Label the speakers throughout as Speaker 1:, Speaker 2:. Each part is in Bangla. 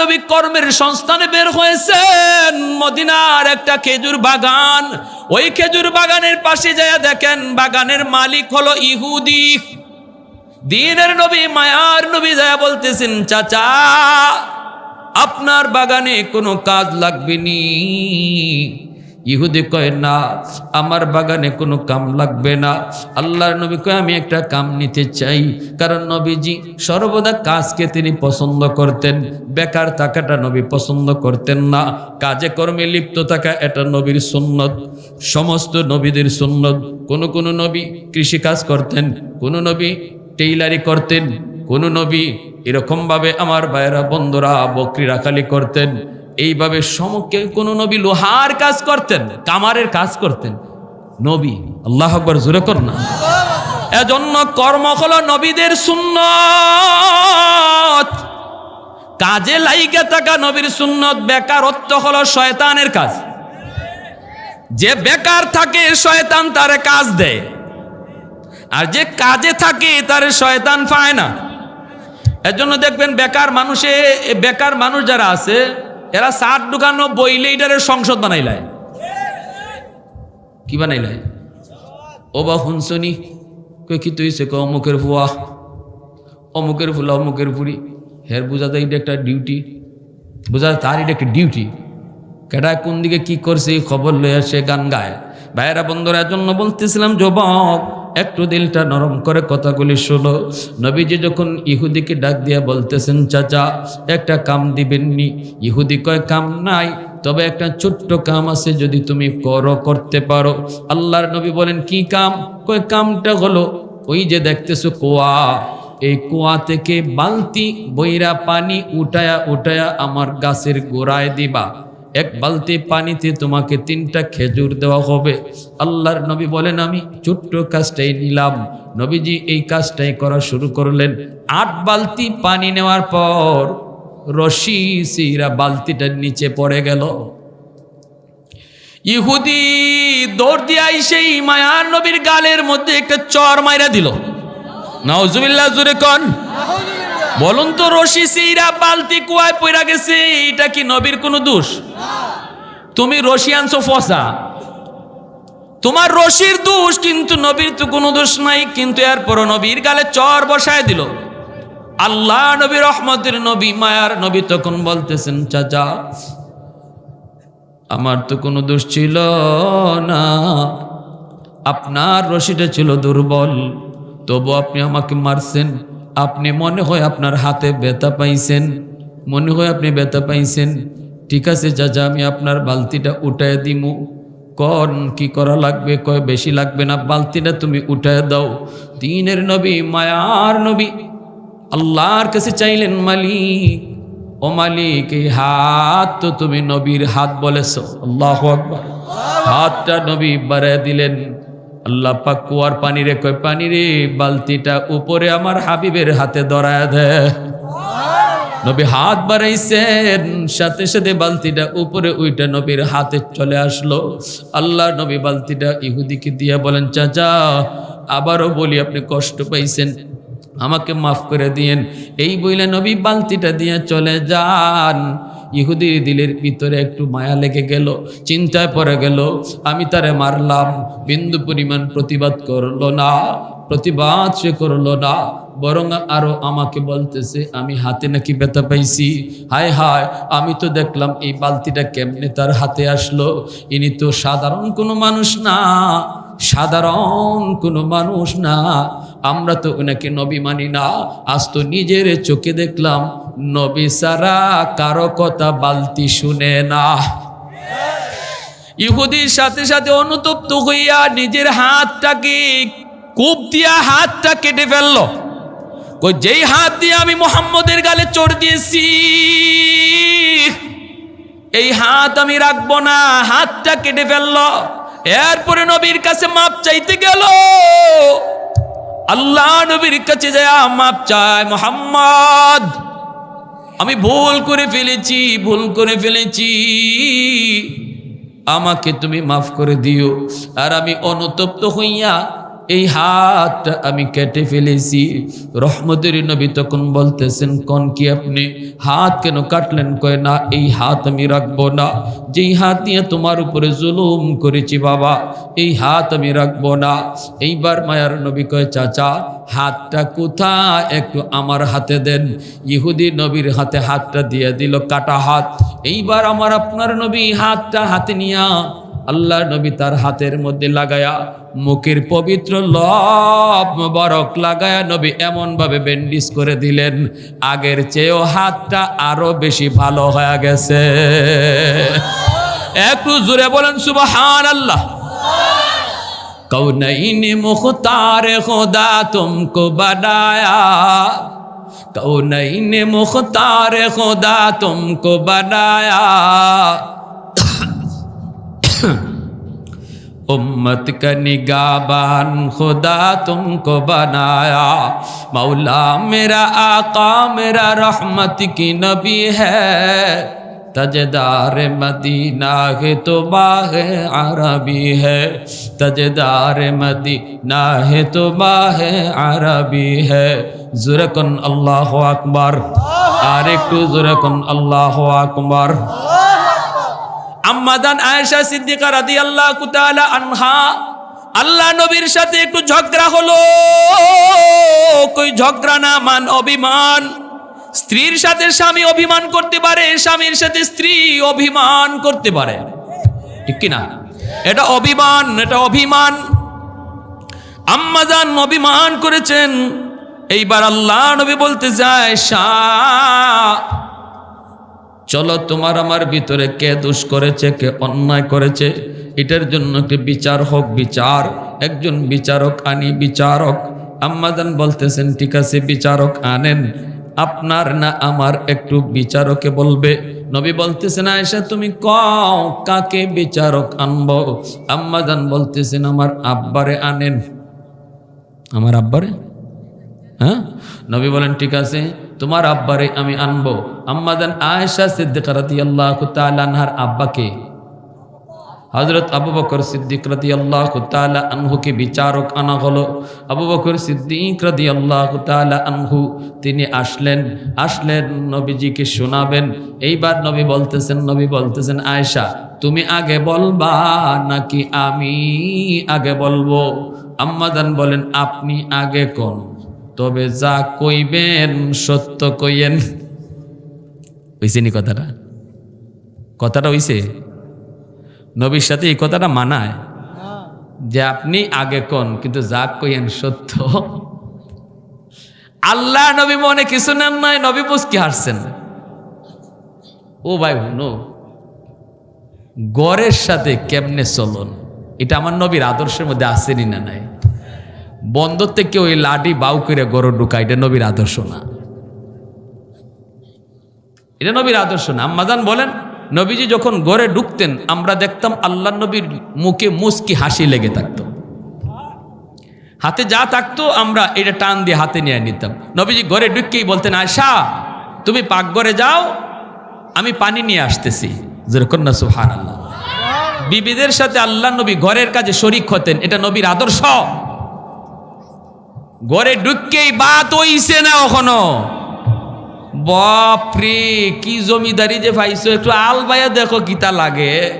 Speaker 1: নবী কর্মের সংস্থানে বের হয়েছেন। মদিনার একটা খেজুর বাগান। ওই খেজুর বাগানের পাশে যায় দেখেন বাগানের মালিক হলো ইহুদি। দিনের নবী, মায়ার নবী যায় বলতেছেন, চাচা, আপনার বাগানে কোনো কাজ লাগবে নি। ইহুদি কয়, না, আমার বাগানে কোনো কাম লাগবে না। আল্লাহর নবী কয়, আমি একটা কাম নিতে চাই। কারণ নবীজি সর্বদা কাজকে তিনি পছন্দ করতেন। বেকার থাকাটা নবী পছন্দ করতেন না। কাজে কর্মে লিপ্ত থাকা এটা নবীর সুন্নত। সমস্ত নবীদের সুন্নত। কোন কোন নবী কৃষিকাজ করতেন, কোনো নবী টেইলারি করতেন, কোনো নবী এরকমভাবে আমার ভাইয়েরা, বন্ধুরা বকরি রাখালি করতেন। এইভাবে সমকে কোন নবী লোহার কাজ করতেন, কামারের কাজ করতেন। নবী, আল্লাহ আকবর, জোরে কর না। এজন্য কর্ম হলো নবীদের সুন্নত। কাজে লাইগে থাকা নবীর সুন্নত, বেকারত্ব হলো শয়তানের কাজ। যে বেকার থাকে, শয়তান তারে কাজ দেয়। আর যে কাজে থাকে, তারে শয়তান পায় না। এর জন্য দেখবেন বেকার মানুষে, বেকার মানুষ যারা আছে এরা সাত ঢুকানো বই লিডারের সংসদ বানাইলায়। কি বানাইলায়? ও বা হুনসনি, কই কি তুই সে অমুকের ফুয়া অমুকের ফুলা অমুকের ফুরি হের বোঝা যায় এটা একটা ডিউটি বোঝা তার এটা একটা ডিউটি কেটা কোন দিকে কি করছে খবর লয়ে সে গান গায়। ভাইয়েরা, বন্ধুরা জন্য বলতেছিলাম, যুবক একটু দিলটা নরম করে কথাগুলি শোনো। নবীজি যখন ইহুদিকে ডাক দিয়া বলতেছেন, চাচা, একটা কাম দিবেননি। ইহুদি কয়, কাম নাই, তবে একটা ছোট্ট কাম আছে যদি তুমি করো, করতে পারো। আল্লাহর নবী বলেন, কি কাম? কয়, কামটা হলো, ওই যে দেখতেছো কোয়া। এই কুয়া থেকে বালতি, বইরা পানি উঠায়া উঠায়া আমার গাছের গোড়ায় দিবা। এক বালতি পানিতে তোমাকে তিনটা খেজুর দেওয়া হবে। আল্লাহর নবী বলেন, আমি ছোট্ট কাজটাই নিলাম। নবীজি এই কাজটাই করা শুরু করলেন। আট বালতি পানি নেওয়ার পর রশি সিরা বালতিটার নিচে পড়ে গেল। ইহুদি দৌড় দিয়ে সেই মায়ার নবীর গালের মধ্যে একটা চর মাইরা দিল। নাউজুবিল্লাহ, জুরে কন। বলুন তো, রশি সিরা বালতি কুয়ায় পইরা গেছে, এটা কি নবীর কোনো দোষ? তুমি রশি আনছো ফসা। তোমার রশির দোষ কিন্তু নবীর তো কোনো দোষ নাই, কিন্তু এরপর নবীর গালে চর বসায় দিল। আল্লাহ নবী রহমতের নবী, মায়ার নবী তখন বলতেছেন, চাচা, আমার তো কোনো দোষ ছিল না। আপনার রশিটা ছিল দুর্বল, তবু আপনি আমাকে মারছেন। আপনি মনে হয় আপনার হাতে ব্যথা পাইছেন। মনে হয় আপনি ব্যথা পাইছেন। ঠিক আছে, চাচা, আমি আপনার বালতিটা উঠায় দিমু। কন, কি করা লাগবে? কয়, বেশি লাগবে না। বালতিটা তুমি উঠায় দাও। দিনের নবী, মায়ার নবী। আল্লাহর কাছে চাইলেন মালিক। ও মালিক, এই হাত তো তুমি নবীর হাত বলেছ। আল্লাহ হাতটা নবী বাড়ায় দিলেন। আল্লাহ পাক কুয়ার পানি রে কয় পানি রে বালতিটা উপরে আমার হাবিবের হাতে ধরায় দেয় নবী হাত বাড়াইছেন, সাথে সাথে বালতিটা উপরে ওইটা নবীর হাতে চলে আসলো। আল্লাহ নবী বালতিটা ইহুদিকে দিয়ে বলেন, চাচা, আবারও বলি, আপনি কষ্ট পাইছেন। আমাকে মাফ করে দিয়েন। এই বইলে নবী বালতিটা দিয়ে চলে যান। ইহুদির দিলের ভিতরে একটু মায়া লেগে গেল, চিন্তায় পড়ে গেল। আমি তারে মারলাম, বিন্দু পরিমাণ প্রতিবাদ করল না, প্রতিবাদ সে করল না, বরং আরও আমাকে বলতেছে, আমি হাতে নাকি ব্যথা পাইছি। হায় হায়, আমি তো দেখলাম এই বালতিটা কেমনে তার হাতে আসলো। ইনি তো সাধারণ কোনো মানুষ না, সাধারণ কোনো মানুষ না। আমরা তো ওনাকে নবী মানি না। আজ তো নিজের চোখে দেখলাম, নবী সারা কারও কথা বালতি শুনে না। ইহুদির সাথে সাথে অনুতপ্ত হইয়া নিজের হাতটাকে কূপ দিয়া হাতটা কেটে ফেলল। কই, যেই হাত দিয়ে আমি মোহাম্মদের গালে চড় দিয়েছি, এই হাত আমি রাখব না, হাতটা কেটে ফেলল। এরপরে নবীর কাছে মাপ চাইতে গেল। আল্লাহ নবীর কাছে যায় মাপ চায়, মোহাম্মদ, আমি ভুল করে ফেলেছি, ভুল করে ফেলেছি। আমাকে তুমি মাফ করে দিও। আর আমি অনুতপ্ত হইয়া এই হাতটা আমি কেটে ফেলেছি। রহমতের নবী তখন বলতেছেন, কোন কি আপনি? হাত কেন কাটলেন? কয়, না, এই হাত আমি রাখব না। যেই হাত নিয়ে তোমার উপরে জুলুম করেছি বাবা, এই হাত আমি রাখব না। এইবার মায়ার নবী কয়, চাচা, হাতটা কোথা একটু আমার হাতে দেন। ইহুদি নবীর হাতে হাতটা দিয়ে দিল কাটা হাত। এইবার আমার আপনার নবী হাতটা হাতে নিয়া আল্লাহ নবী তার হাতের মধ্যে লাগায়া, মুখের পবিত্র লব বরক লাগায়া নবী এমনভাবে ব্যান্ডেজ করে দিলেন। আগের চেয়েও হাতটা আরও বেশি ভালো হয়ে গেছে। একটু জুড়ে বলেন সুবাহান আল্লাহ কৌনাইন মুখতার খোদা তুমকো বানায়া। কৌনাইন মুখতার খোদা তুমকো বানায়া। امت کا نگابان خدا تم کو بنایا۔ مولا میرا آقا، میرا رحمت کی نبی ہے۔ تجدار مدینہ ہے تو باغ عربی ہے۔ تجدار مدینہ ہے تو باغ عربی ہے۔ زرکن اللہ اکبر۔ آریک ٹو زرکن اللہ اکبر۔ আম্মাদান আয়েশা সিদ্দিকা রাদিয়াল্লাহু তাআলা আনহা, আল্লাহ নবীর সাথে একটু ঝগড়া হলো। কই ঝগড়া না, মান অভিমান। স্ত্রীর সাথে স্বামী অভিমান করতে পারে, স্বামীর সাথে স্ত্রী অভিমান করতে পারে। ঠিক কি না এটা অভিমান এটা অভিমান। আম্মাজান অভিমান করেছেন। এইবার আল্লাহ নবী বলতে যায়, শাহ চলো তোমার আমার ভিতরে কে দোষ করেছে, কে অন্যায় করেছে? এটার জন্য একটি বিচার হোক, বিচার। একজন বিচারক আনি, বিচারক। আম্মাজান বলতেছেন, ঠিক আছে, বিচারক আনেন। আপনার না আমার একটু বিচারকে বলবে? নবী বলতেছেন আয়সা তুমি কও, কাকে বিচারক আনব? আম্মাজান বলতেছেন, আমার আব্বারে আনেন। আমার আব্বারে? হ্যাঁ? নবী বলেন, ঠিক আছে। তোমার আব্বারে আমি আনব। আম্মাদান আয়েশা সিদ্দিকা রাদিয়াল্লাহু তাআলা আনহার আব্বাকে। হযরত আবু বকর সিদ্দিক রাদিয়াল্লাহু তাআলা আনহুকে বিচারক আনা হলো। আবু বকর সিদ্দিক রাতি আল্লাহ তাআলা আনহু, তিনি আসলেন। আসলেন, নবীজিকে শোনাবেন। এইবার নবী বলতেছেন নবী বলতেছেন, আয়েশা, তুমি আগে বলবা নাকি আমি আগে বলব? আম্মাদান বলেন, আপনি আগে কোন? তবে যা কইবেন সত্য কইয়েন। হইছে নি কথাটা? কথাটা হইছে? নবীর সাথে এই কথাটা মানায়? যে আপনি আগে কন, কিন্তু যা কইয়েন সত্য। আল্লাহ নবী মনে কিছু নেন নাই, নবী বুঝকি হারছেন। ও ভাই নো গড়ের সাথে কেমনে চলন? এটা আমার নবীর আদর্শের মধ্যে আসেনি না নাই? বন্দর থেকে ওই লাঠি বাউ করে গরু ঢুকা এটা নবীর আদর্শ না। এটা নবীর আদর্শ না। আম্মাজান বলেন নবীজি যখন গড়ে ঢুকতেন আমরা দেখতাম আল্লাহ নবীর মুখে মুস্কি হাসি লেগে থাকতো। হাতে যা থাকতো আমরা এটা টান দিয়ে হাতে নিয়ে নিতাম। নবীজি ঘরে ঢুককেই বলতেন আয়সা তুমি পাকঘরে যাও আমি পানি নিয়ে আসতেছি। যেরকম না সুহান আল্লাহ বিবিদের সাথে আল্লাহ নবী ঘরের কাজে শরিক হতেন এটা নবীর আদর্শ। ঘরে ঢুককেই বাত হইছে না এখনও? বাপরে, কি জমিদারি যে পাইছো? একটু আলবাইয়া দেখো কিতা লাগে।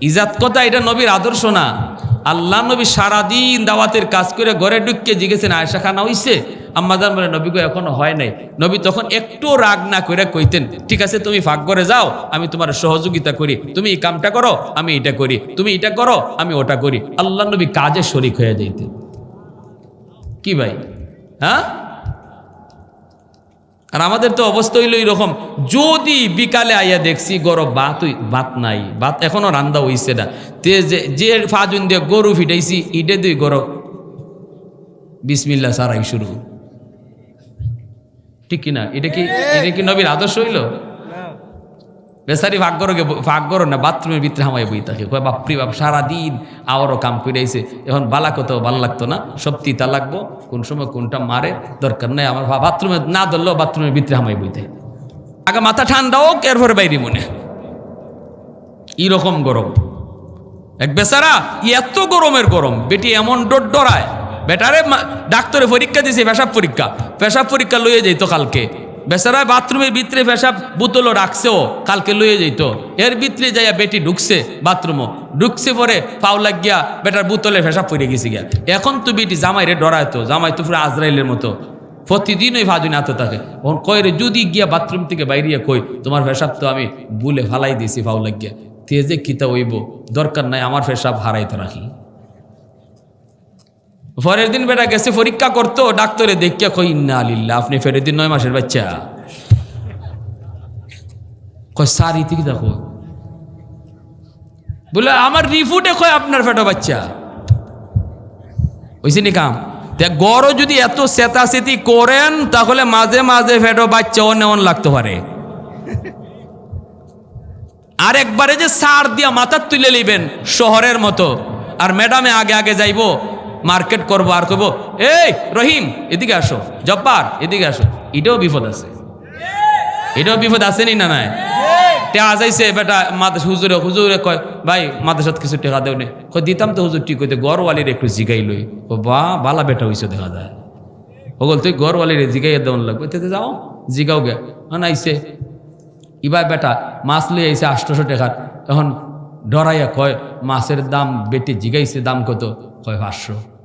Speaker 1: ইজাত কথা, এটা নবীর আদর্শ না। আল্লাহ নবী সারাদিন দাওয়াতের কাজ করে ঘরে ঢুককে জিগেছেন আয়সা খানা হইছে? আম্মাদান বলে, নবী গো, এখনও হয় নাই। নবী তখন একটু রাগ না করে কইতেন, ঠিক আছে, তুমি ফাঁক করে যাও, আমি তোমার সহযোগিতা করি। তুমি এই কামটা করো, আমি এটা করি। তুমি এটা করো, আমি ওটা করি। আল্লাহ নবী কাজে শরিক হয়ে যাইতেন। কি ভাই? হ্যাঁ? আর আমাদের তো অবস্থা হইল এরকম যদি বিকালে আইয়া দেখছি গরম বাত বাত নাই, বাত এখনও রান্দা হইছে না। তে যে যে ফাজুন দিয়ে গরু ফিটাইছি, ইটে দুই গরম বিসমিল্লা সারাই শুরু। ঠিক কিনা? এটা কি এটা কি নবীর আদর্শ হইল? বেসারি ভাগ্যরকে ভাগ্যর না বাথরুমের ভিতরে হামাই বই থাকে। কয়, বাপরি বাপ, সারাদিন আবারও কাম করে আইছে এখন বালা কোথাও ভালো লাগতো না, সত্যি তা লাগবো। কোন সময় কোনটা মারে, দরকার নাই আমার বাথরুমে না ধরলেও বাথরুমের ভিতরে হামাই বই থাকে। আগে মাথা ঠান্ডা হোক, এরপরে বাইরে মনে এইরকম গরম। এক বেচারা, এত গরমের গরম। বেটি এমন ডর ডরায়। বেটারে ডাক্তারে পরীক্ষা দিছে, পেশাব পরীক্ষা। পেশাব পরীক্ষা লইয়ে যাইতো কালকে। বেচারা বাথরুমের ভিতরে পেশাব বোতলও রাখছেও কালকে লইয়ে যাইত। এর ভিতরে যাইয়া বেটি ঢুকছে বাথরুমও। ঢুকছে পরে পাও লাগিয়া বেটার বোতলে পেশাব পড়ে গেছে গিয়া। এখন তো বেটি জামাইরে ডরাইতো জামাই তো পুরো আজরাইলের মতো। প্রতিদিন ওই ভাজুন এত থাকে ওর কয় রে, যদি গিয়া বাথরুম থেকে বাইরিয়া কই, তোমার পেশাব তো আমি বুলে ফালাই দিয়েছি পাও লাগিয়া। তেজে কিতা হইব, দরকার নাই, আমার পেশাব হারাইতে রাখি। পরের দিন বেটা গেছে, পরীক্ষা করতো, ডাক্তারে দেখিয়া কই ইন্না আলিল্লা আপনি ফেরের দিন নয় মাসের বাচ্চা। কয়, স্যার ইতি দেখো। বলে, আমার রিফুটে কয়, আপনার ফেটো বাচ্চা? হয়েছে নি কাম? দেখ গড়ও যদি এত চেতাচেতি করেন, তাহলে মাঝে মাঝে ফেটো বাচ্চাও নেওয়ান লাগতে পারে। আর একবারে যে সার দিয়া মাথার তুলে নিবেন শহরের মতো। আর ম্যাডামে আগে আগে যাইব মার্কেট করব আর করব এই, রহিম, এদিকে আসো, জব্বার, এদিকে আসো। এটাও বিপদ আছে। এটাও বিপদ আসেনি না নাই? টেকা যাইছে, বেটা, মাদ্রাস হুজুরে হুজুরে কয়, ভাই, মাদ্রাসাত কিছু টেকা দেও নে। কয়, দিতাম তো হুজুর ঠিক হইতে, গড়ওয়ালির একটু জিগাই লই। ও বা, বালা বেটা হইছে দেখা যায়। ওগল, তুই গড়ওয়ালির জিগাইয়া দেওয়ান লাগবে? তেতে যাও, জিগাও গে। আনাইছে ইবার বেটা, মাছ লই আইছে আটশোশো টাকার। তখন ডরাইয়া কয়, মাছের দাম বেটি জিগাইছে, দাম কত? কয়, পাঁচশো।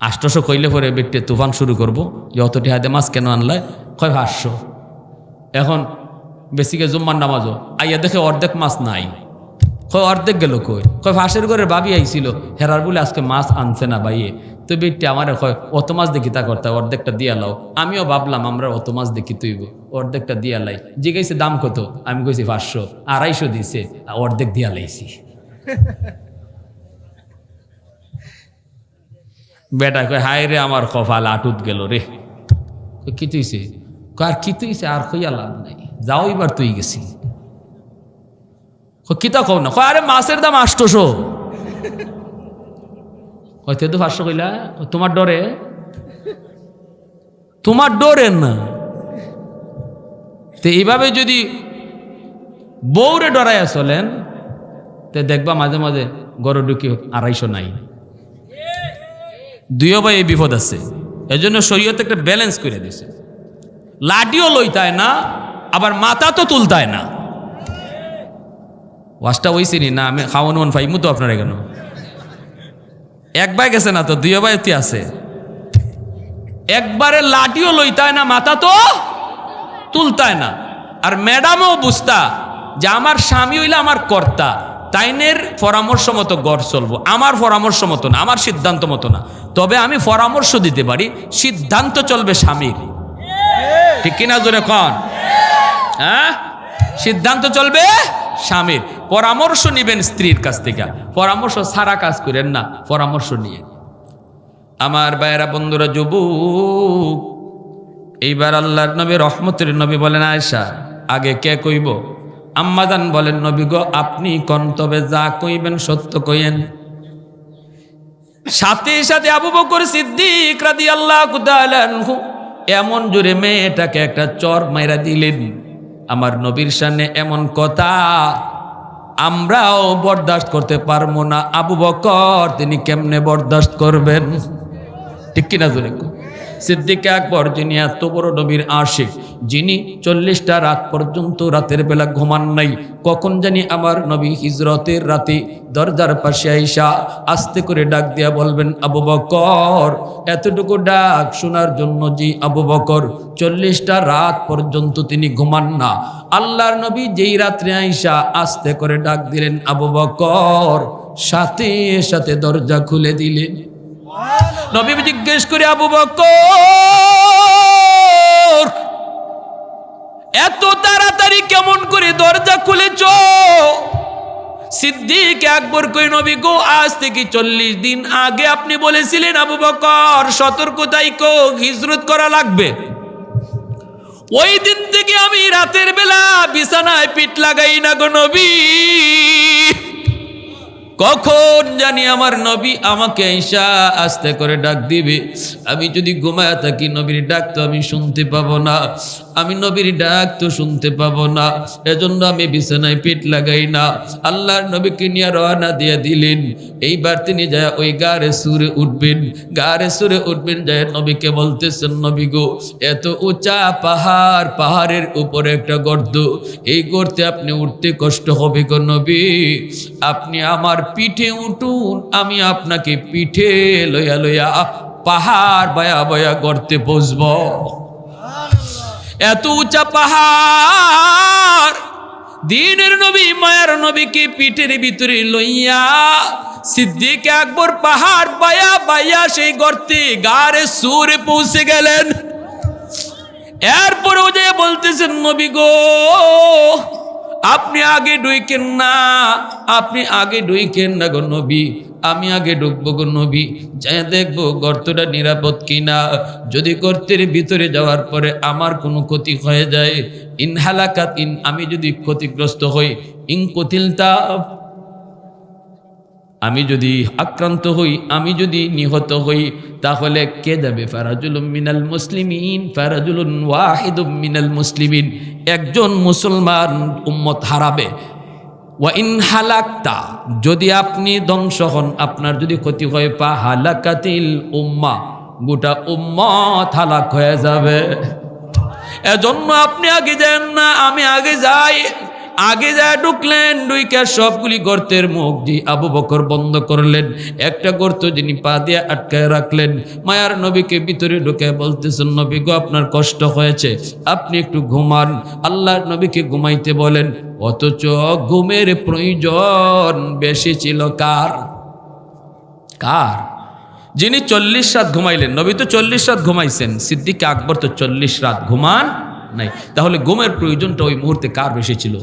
Speaker 1: আটশোশো কইলে পরে বেটে তুফান শুরু করব। যে অত মাছ কেন আনলাই কয় পাঁচশো। এখন বেশিকে জুম্মার নামাজও। আইয়া দেখে অর্ধেক মাছ নাই। কয় অর্ধেক গেল কই? কয় ফাঁসের ঘরে বাবি আইছিল। হেরার বলে আজকে মাছ আনছে না ভাইয়ে তো বেটটি আমার কয়, অত মাছ দেখি তা করতে, অর্ধেকটা দিয়া লাও। আমিও ভাবলাম, আমরা অত মাছ দেখি তুইব। অর্ধেকটা দিয়া লাই। জিগাইছে দাম কত? আমি কইছি, পাঁচশো। আড়াইশো দিছে অর্ধেক দিয়া লাইছি। বেটা কয় হায় রে আমার কপাল আটুত গেল রে। কি তুইছে? আর কি তুইছে? আর কইয়া লাভ নাই। যাও এবার তুই গেছি। কিতা কও না? কয়, আরে মাছের দাম আষ্টশো হয়তো তো পাঁচশো কইলা? কই, তোমার ডরে? তোমার ডরে না। তো এইভাবে যদি বউরে ডরাইয়া চলেন তো দেখবা মাঝে মাঝে গড় ঢুকি আড়াইশো নাই। দুইও ভাই এই বিপদ আছে। এজন্য শরীয়তে একটা ব্যালেন্স করে দিছে। লাঠিও লইতায় না, আবার মাথা তো তুলতায় না। ওয়াজটা ওইছিনি না, আমি খাওয়ান ওয়ান ফাইমু তো আপনারা কেন? এক ভাই গেছে না তো, দুইও ভাই এতে আছে। একবারে লাঠিও লইতায় না মাথা তো তুলতায় না। আর ম্যাডামও বুঝতা যে আমার স্বামী হইলে আমার কর্তা। তাইনের পরামর্শ মতো গড় চলবো, আমার পরামর্শ মতো না, আমার সিদ্ধান্ত মতো না। তবে আমি পরামর্শ দিতে পারি, সিদ্ধান্ত চলবে স্বামীর। ঠিক কিনা জোরে কন? হ্যাঁ? সিদ্ধান্ত চলবে স্বামীর। পরামর্শ নিবেন স্ত্রীর কাছ থেকে। পরামর্শ সারা কাজ করেন না, পরামর্শ নিয়ে আমার বাইরা বন্ধুরা, যুবক, এইবার আল্লাহর নবী, রহমতের নবী বলেন আয়সা আগে কে কইব? আম্মাদান বলেন, নবী গো, আপনি কন তবে যা কইবেন সত্য কইয়েন। সাথে সাথে আবু বকর সিদ্দিক রাদি আল্লাহ এমন জোরে মেয়েটাকে একটা চর মাইরা দিলেন। আমার নবীর সামনে এমন কথা আমরাও বরদাস্ত করতে পারব না। আবু বকর, তিনি কেমনে বরদাস্ত করবেন? ঠিক কিনা জোরে? সিদ্দিক আকবর, যিনি এত বড় নবীর আশিক যিনি চল্লিশটা রাত পর্যন্ত রাতের বেলা ঘুমান নাই কখন জানি আমার নবী হিজরতের রাতে দরজার পাশে আইসা আস্তে করে ডাক দিয়া বলবেন আবু বকর এতটুকু ডাক শোনার জন্য যে আবু বকর চল্লিশটা রাত পর্যন্ত তিনি ঘুমান না। আল্লাহর নবী যেই রাত্রে আইসা আস্তে করে ডাক দিলেন আবু বকর সাথে সাথে দরজা খুলে দিলেন। নবী জিজ্ঞেস করে আবু বকর এত তাড়াতাড়ি কেমন করে দরজা খুলেছ? সিদ্দিক একবার কই, নবী গো, আজ থেকে চল্লিশ দিন আগে আপনি বলেছিলেন আবু বকর সতর্কতাই কো, হিজরত করা লাগবে। ওই দিন থেকে আমি রাতের বেলা বিছানায় পিঠ লাগাই না গো নবী। কখন জানি আমার নবী আমাকে ঈশা আস্তে করে ডাক দিবে। আমি যদি ঘুমায় থাকি, নবীর ডাক তো আমি শুনতে পাবো না। আমি নবীর ডাক তো শুনতে পাবো না। এজন্য আমি বিছানায় পেট লাগাই না। আল্লাহর নবীকে নিয়ে রওনা দিয়ে দিলেন। এইবার তিনি যায় ওই গারে সুরে উঠবেন। গারে সুরে উঠবেন, যায় নবীকে বলতেছেন, নবী গো, এত উঁচা পাহাড়, পাহাড়ের উপরে একটা গর্ত। এই গর্তে আপনি উঠতে কষ্ট হবে গো নবী। আপনি আমার পিঠে উঠুন, আমি আপনাকে পিঠে লইয়া লইয়া পাহাড় বয়া বয়া গর্তে বসব। এত উঁচা পাহাড়, দিনের নবী, মায়ার নবীকে পিঠের ভিতরে লইয়া সিদ্দিক একবার পাহাড় বায়া বায়া সেই গর্তে গারে সুরে পৌঁছে গেলেন। এরপরেও যে বলতেছেন, নবী গো আপনি আগে ডুইকেন না, আপনি আগে ডুইকেন না গো নবী, আমি আগে ঢুকবো গো নবী যাই দেখব গর্তটা নিরাপদ কিনা। যদি গর্তের ভিতরে যাওয়ার পরে আমার কোনো ক্ষতি হয়ে যায় ইন হালাকাত ইন, আমি যদি ক্ষতিগ্রস্ত হই, ইন কতিলতা আমি যদি আক্রান্ত হই, আমি যদি নিহত হই, তাহলে কে যাবে ফারাজুল মিনাল মুসলিমিন ফারাজুল ওয়াহিদ মিনাল মুসলিমিন। একজন মুসলমান উম্মত হারাবে। ওয়া ইন হালাক্তা, যদি আপনি ধ্বংস হন, আপনার যদি ক্ষতি হয় পা হালাকাতিল উম্মা, গোটা উম্মত হালাক হয়ে যাবে। এজন্য আপনি আগে যান না, আমি আগে যাই। আগে যা ঢুকলেন ডুইকা সবগুলি গর্তের মুখ দিয়ে আবু বকর বন্ধ করলেন। একটা গর্ত যিনি পা দিয়ে আটকায় রাখলেন। মায়ার নবীকে ভিতরে ঢুকে বলতেছেন, নবী গো, আপনার কষ্ট হয়েছে, আপনি একটু ঘুমান। আল্লাহর নবীকে ঘুমাইতে বলেন, অথচ ঘুমের প্রয়োজন বেশি ছিল কার? কার? যিনি চল্লিশ রাত ঘুমাইলেন, নবী তো চল্লিশ রাত ঘুমাইছেন, সিদ্দিক আকবর তো চল্লিশ রাত ঘুমান নাই। তাহলে ঘুমের প্রয়োজনটা ওই মুহূর্তে কার বেশি ছিল?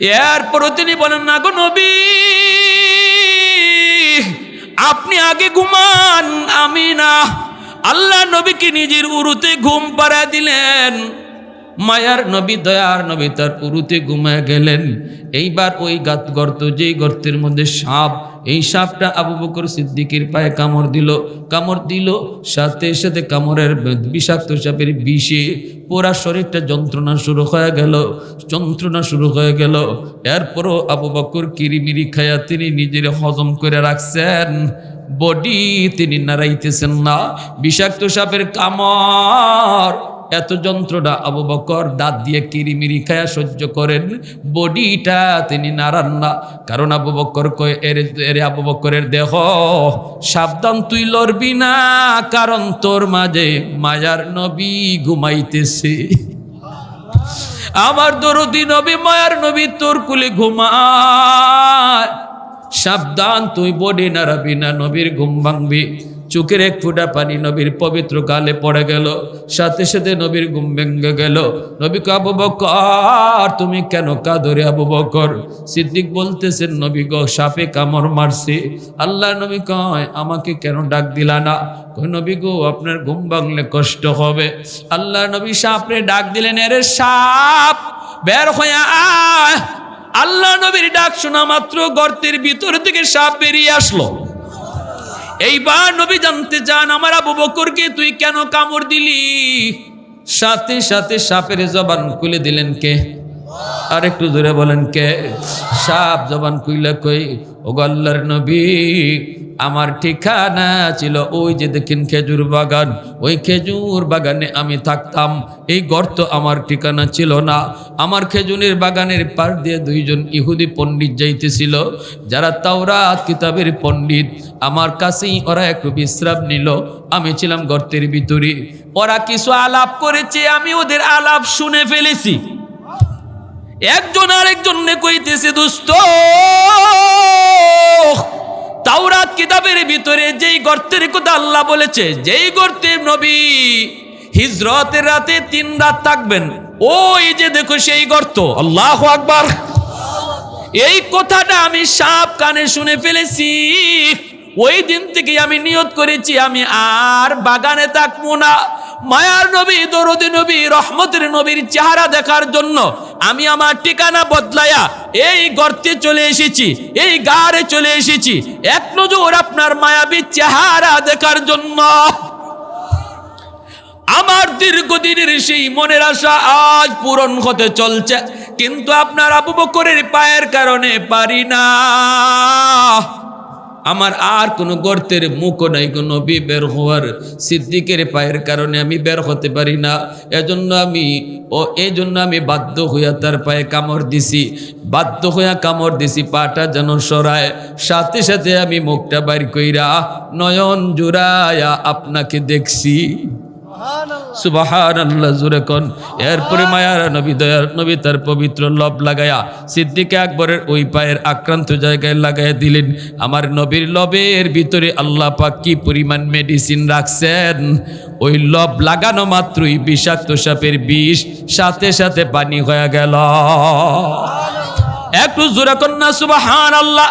Speaker 1: এরপরও তিনি বলেন, না গো নবী, আপনি আগে ঘুমান, আমি না। আল্লাহ নবীকে নিজের উরুতে ঘুম পাড়া দিলেন। মায়ার নবী, দয়ার নবী তার উরুতে ঘুমায় গেলেন। এইবার ওই গাত গর্ত, যেই গর্তের মধ্যে সাপ, এই সাপটা আবু বকর সিদ্দিকের পায়ে কামড় দিল। কামড় দিল, সাথে সাথে কামড়ের বিষাক্ত সাপের বিষে পুরা শরীরটা যন্ত্রণা শুরু হয়ে গেল, যন্ত্রণা শুরু হয়ে গেল। এরপরও আবু বকর কিরিমিরি খায়া তিনি নিজের হজম করে রাখছেন। বডি তিনি নাড়াইতেছেন না। বিষাক্ত সাপের কামড় এত যন্ত্রণা আবু বকর দাঁত দিয়ে কিরিমিরি খায়া সহ্য করেন, বডিটা তিনি নাড়ান না। কারণ আবু বকর কয়, এর এর আবু বকরের দেহ, সাবধান তুই লড়বি না, কারণ তোর মাঝে মায়ার নবী ঘুমাইতেছে। আমার দরদি নবী, মায়ার নবী তোর কুলে ঘুমায়। সাবধান তুই বডি নাড়াবি না, নবীর ঘুম ভাঙবি। চোখের এক ফুটা পানি নবীর পবিত্র গালে পড়ে গেল। সাথে সাথে নবীর ঘুম ভেঙে গেল। নবীকে আবু বকর, তুমি কেন কাদরে আবু বকর? সিদ্দিক বলতেছেন, নবী গো, সাপে কামড় মারছে। আল্লাহ নবী কয়, আমাকে কেন ডাক দিলা না? নবী গো, আপনার ঘুম ভাঙলে কষ্ট হবে। আল্লাহ নবী সাপরে ডাক দিলেন এরে সাপ, বের হয়ে আল্লাহ নবীর ডাক শোনা মাত্র গর্তের ভিতর থেকে সাপ বেরিয়ে আসলো। এইবার নবী জানতে চান, আমার আবু বকরকে তুই কেন কামড় দিলি? সাথে সাথে সাপের জবান খুলে দিলেন কে? আর একটু দূরে বলেন কে? সাপ জবান খুইলে কই? ও গল্লার নবী। আমার ঠিকানা ছিল ওই যে দেখেন খেজুর বাগান। ওই খেজুর বাগানে আমি থাকতাম। এই গর্ত আমার ঠিকানা ছিল না। আমার খেজুরের বাগানের পার দিয়ে দুইজন ইহুদি পণ্ডিত যাইতেছিল, যারা তাওরাত কিতাবের পণ্ডিত। আমার কাছেই ওরা একটু বিশ্রাম নিল। আমি ছিলাম গর্তের ভিতরে। ওরা কিছু আলাপ করেছে, আমি ওদের আলাপ শুনে ফেলেছি। একজন আরেকজনে কইতেছে, দোস্ত তাওরাত কিতাবের ভিতরে যেই গর্তের কথা আল্লাহ বলেছে, যেই গর্তে নবী হিজরতের রাতে তিন রাত থাকবেন, ওই যে দেখো সেই গর্ত। আল্লাহ আকবার। এই কথাটা আমি সাপ কানে শুনে ফেলেছি। ওই দিন থেকে আমি নিয়ত করেছি, আমি আর বাগানে থাকব না। মায়ার নবী, দরদি নবী, রহমতের নবীর চেহারা দেখার জন্য আমি আমার ঠিকানা বদলায়া এই গর্তে চলে এসেছি, এই গাড়ে চলে এসেছি। এক নজর আপনার মায়াবী চেহারা দেখার জন্য। আমার দীর্ঘদিনের সেই মনের আশা আজ পূরণ হতে চলছে, কিন্তু আপনার আবু বকরের পায়ের কারণে পারি না। আমার আর কোনো গর্তের মুখও নাই, কোনো নবী বের হওয়ার সিদ্দিকের পায়ের কারণে আমি বের হতে পারি না। এজন্য আমি, ও এই জন্য আমি বাধ্য হইয়া তার পায়ে কামড় দিছি। বাধ্য হইয়া কামড় দিছি, পাটা যেন সরায়। সাথে সাথে আমি মুখটা বাইর কইরা নয়ন জুড়ায়া আপনাকে দেখছি। সুবাহান আল্লাহ জুরে কন। এরপরে মায়ার নবী, দয়ার নবী তার পবিত্র লব লাগায়া সিদ্দিকে আকবরের ওই পায়ের আক্রান্ত জায়গায় লাগাইয়া দিলেন। আমার নবীর লবের ভিতরে আল্লাহ পাক কি পরিমাণ মেডিসিন রাখছেন? ওই লব লাগানো মাত্রই বিষাক্ত সাপের বিষ সাথে সাথে পানি হয়ে গেল। একটু জোরে কন্যা সুবাহান আল্লাহ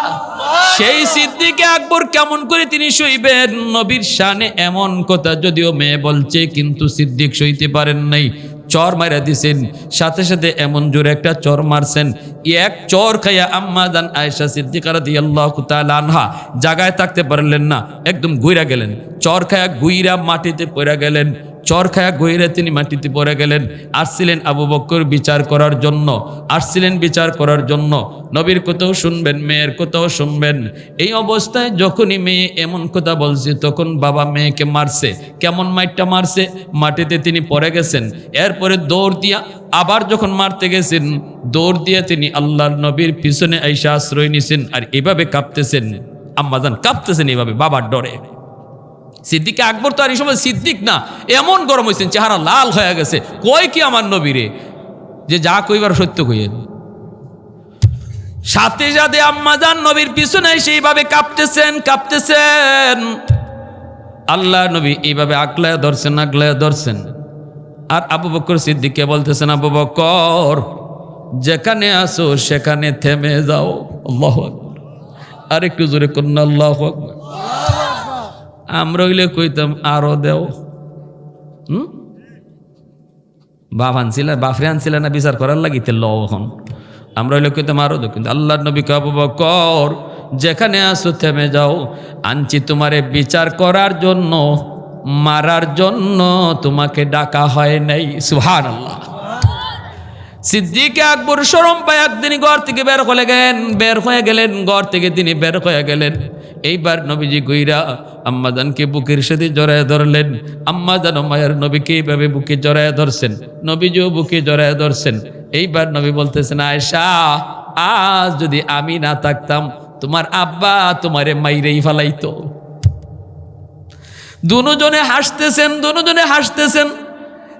Speaker 1: সেই সিদ্দিকে আকবর কেমন করে তিনি সইবেন নবীর শানে এমন কথা যদিও মেয়ে বলছে, কিন্তু সিদ্দিক সইতে পারেন নাই। চর মারা দিছেন। সাথে সাথে এমন জোরে একটা চর মারছেন। এক চর খাইয়া আম্মা জান আয়েশা সিদ্দিকার দিয়ে আল্লাহ আনহা জাগায় থাকতে পারলেন না, একদম গুইরা গেলেন। চর খায়া গুইরা মাটিতে পড়ে গেলেন। চর খায়া গহিরে তিনি মাটিতে পড়ে গেলেন। আসছিলেন আবু বক্কর বিচার করার জন্য। আসছিলেন বিচার করার জন্য। নবীর কোথাও শুনবেন, মেয়ের কোথাও শুনবেন। এই অবস্থায় যখনই মেয়ে এমন কথা বলছে, তখন বাবা মেয়েকে মারছে। কেমন মাইটটা মারছে? মাটিতে তিনি পড়ে গেছেন। এরপরে দৌড় দিয়া আবার যখন মারতে গেছেন, দৌড় দিয়ে তিনি আল্লাহর নবীর পিছনে আইসা আশ্রয় নিছেন আর এভাবে কাঁপতেছেন। আম্মাজান কাঁপতেছেন এভাবে বাবার ডরে। সিদ্দিকে আকবর তো আর এই সময় সিদ্দিক না, এমন গরম হয়েছেন চেহারা লাল হয়ে গেছে। কয় কি আমার নবীরে? যে যা কইবার সত্য কইয়েন। সাথে সাথে আম্মাজান নবীর পিছনে সেইভাবে কাঁপতেছেন কাঁপতেছেন। আল্লাহ নবী এইভাবে আগলায় ধরছেন আগলায় ধরছেন। আর আবু বকর সিদ্দিককে বলতেছেন, আবু বকর, যেখানে আসো সেখানে থেমে যাও। আল্লাহ আর একটু জোরে কন্যা, আল্লাহ। আমরা হইলে কইতাম, আরও দেও। হুম? বাপ আনছিল বাপরে আনছিল না, বিচার করার লাগিতে ল এখন। আমরা হইলে কইতাম, আরও দেও। কিন্তু আল্লাহ নবী কাবু কর যেখানে আসো থেমে যাও। আনছি তোমারে বিচার করার জন্য, মারার জন্য, তোমাকে ডাকা হয় নাই। সুহান আল্লাহ সিদ্দিকে আকবর সরম পায়, একদিন ঘর থেকে বের হয়ে গেলেন, বের হয়ে গেলেন, ঘর থেকে তিনি বের হয়ে গেলেন। এইবার নবীজি গইরা আম্মাদানকে বুকের সাথে জড়ায় ধরলেন। আম্মাদান মায়ের নবীকে এইভাবে বুকে জড়ায় ধরছেন। নবীজিও বুকে জড়ায় ধরছেন। এইবার নবী বলতেছেন আয়সা আজ যদি আমি না থাকতাম, তোমার আব্বা তোমারে মাইরেই ফালাইতো। দুজনে হাসতেছেন দুজনে হাসতেছেন।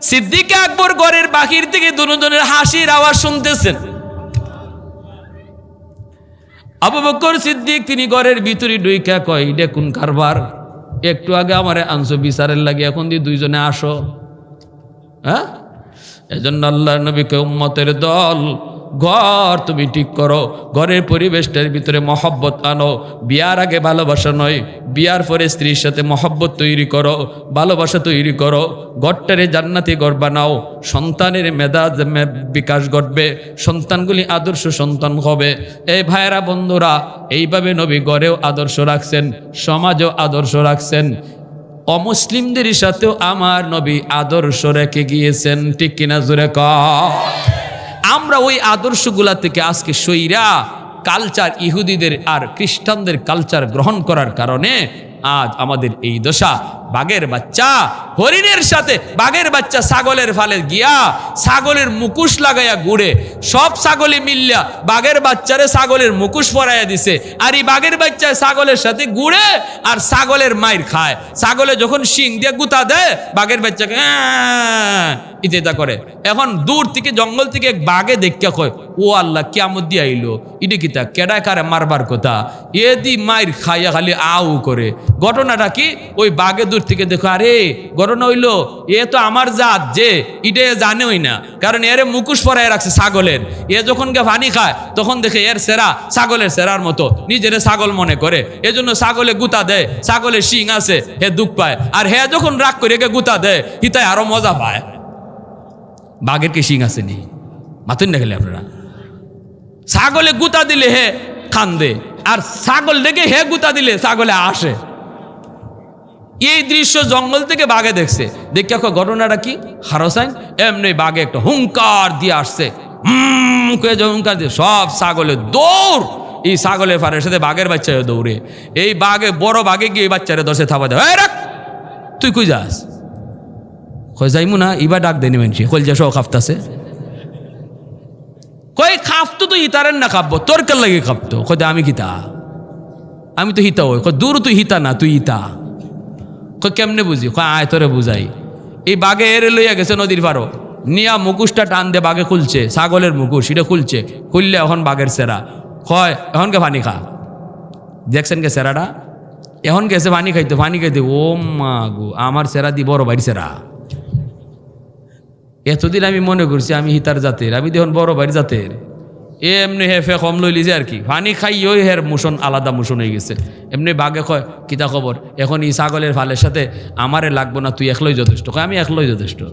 Speaker 1: সিদ্দিক আকবর ঘরের বাকির থেকে দুজনের হাসির আওয়াজ শুনতেছেন। আবু বকর সিদ্দিক তিনি ঘরের ভিতরে ডুইকা কয় দেখুন কারবার? একটু আগে আমারে আনছো বিচারের লাগে, এখন দিয়ে দুইজনে আসো। হ্যাঁ? এজন্য আল্লাহ নবীকে উম্মতের দল ঘর তুমি ঠিক করো। ঘরের পরিবেশটার ভিতরে মহব্বত আনো। বিয়ার আগে ভালোবাসা নয়, বিয়ার পরে স্ত্রীর সাথে মহব্বত তৈরি করো, ভালোবাসা তৈরি করো। ঘরটারে জান্নাতি ঘর বানাও। সন্তানের মেধাজ মে- বিকাশ ঘটবে, সন্তানগুলি আদর্শ সন্তান হবে। এই ভাইয়েরা, বন্ধুরা, এইভাবে নবী গড়েও আদর্শ রাখছেন, সমাজও আদর্শ রাখছেন। অমুসলিমদের সাথেও আমার নবী আদর্শ রেখে গিয়েছেন, ঠিক কিনা জোরে ক? আমরা ওই আদর্শগুলা থেকে আজকে সইরা কালচার ইহুদিদের আর খ্রিস্টানদের কালচার গ্রহণ করার কারণে আজ আমাদের এই দশা। বাঘের বাচ্চা, হরিণের সাথে, বাঘের বাচ্চা ছাগলের ফালে গিয়া ছাগলের মুকুশ লাগাইয়া ঘুরে সব ছাগলে মিল্লা বাঘের বাচ্চারে ছাগলের মুকুশ পরাইয়া দিছে। আর এই বাঘের বাচ্চা ছাগলের সাথে ঘুরে আর ছাগলের মায়ের খায়। ছাগলে যখন শিং দিয়ে গুতা দেয়, বাঘের বাচ্চাকে "আহ" ইতে তা করে। এখন দূর থেকে, জঙ্গল থেকে এক বাঘে দেখা কয়, ও আল্লাহ কেমন দিয়ে আইলো। ইডে কিতা কেডায় কারে মারবার কথা? এ দি মায়ের খাইয়া খালি আউ করে। ঘটনাটা কি? ওই বাঘে দূর থেকে দেখো, আরে ঘটনা হইল, এ তো আমার জাত যে ইটে জানেই না। কারণ এর মুকুশ পরায় রাখছে ছাগলের। এ যখন গে পানি খায়, তখন দেখে এর সেরা, ছাগলের সেরার মতো। নিজের ছাগল মনে করে। এজন্য ছাগলে গুতা দেয় ছাগলের শিং আছে, হে দুঃখ পায়। আর হে যখন রাগ করে গে গুতা দেয়, হিতায় আরও মজা পায়। বাঘের কি শিং আছে নি? মাতুন না গেলে আপনারা? ছাগলে গুতা দিলে হে কান্দে আর ছাগল দেখে হে গুতা দিলে ছাগলে আসে। এই দৃশ্য জঙ্গল থেকে বাঘে দেখছে। দেখে ঘটনাটা কি? হারসাইন, এমনি বাঘে একটা হুঙ্কার দিয়ে আসছে। করে হুঙ্কার দিয়ে সব ছাগলের দৌড়। এই ছাগলের ফারের সাথে বাঘের বাচ্চা দৌড়ে। এই বাঘে, বড় বাঘে গিয়ে এই বাচ্চারে দশে থাপা দেয় রাখ, তুই কই যাস? কই যাইমু না ইবা ডাক দেনি মানছি। কল যা সব খাফতাছে কই খাফতো তো হিতারেন না খাব তোর কেন লাগে খাপতো? কই আমি কিতা আমি তো হিতা ওই কই দূর তুই হিতা না, তুই হিতা কই কেমনে বুঝি? কই আয়, তোরে বুঝাই। এই বাঘে এরে লইয়া গেছে নদীর পারো নিয়া মুকুশটা টান দে, বাঘে খুলছে। ছাগলের মুকুশ, এটা খুলছে। খুললে এখন বাঘের সেরা। কয়, এখন কে পানি খা? দেখছেন কে সেরাটা? এখন গেছে পানি খাইতে? পানি খাইতে, ও মা গো, আমার সেরা দি বড় বাড়ি সেরা। এতদিন আমি মনে করছি আমি হিতার জাতের, আমি দেখুন বড় বাড়ি জাতের। এমনি হে ফে কম লইলি যে আর কি। পানি খাই ওই হের মোশন আলাদা মোশন হয়ে গেছে। এমনি বাঘে কয়, কিতা খবর? এখন ই ছাগলের ফালের সাথে আমারে লাগবো না, তুই একলই যথেষ্ট। কয়, আমি একলই যথেষ্ট।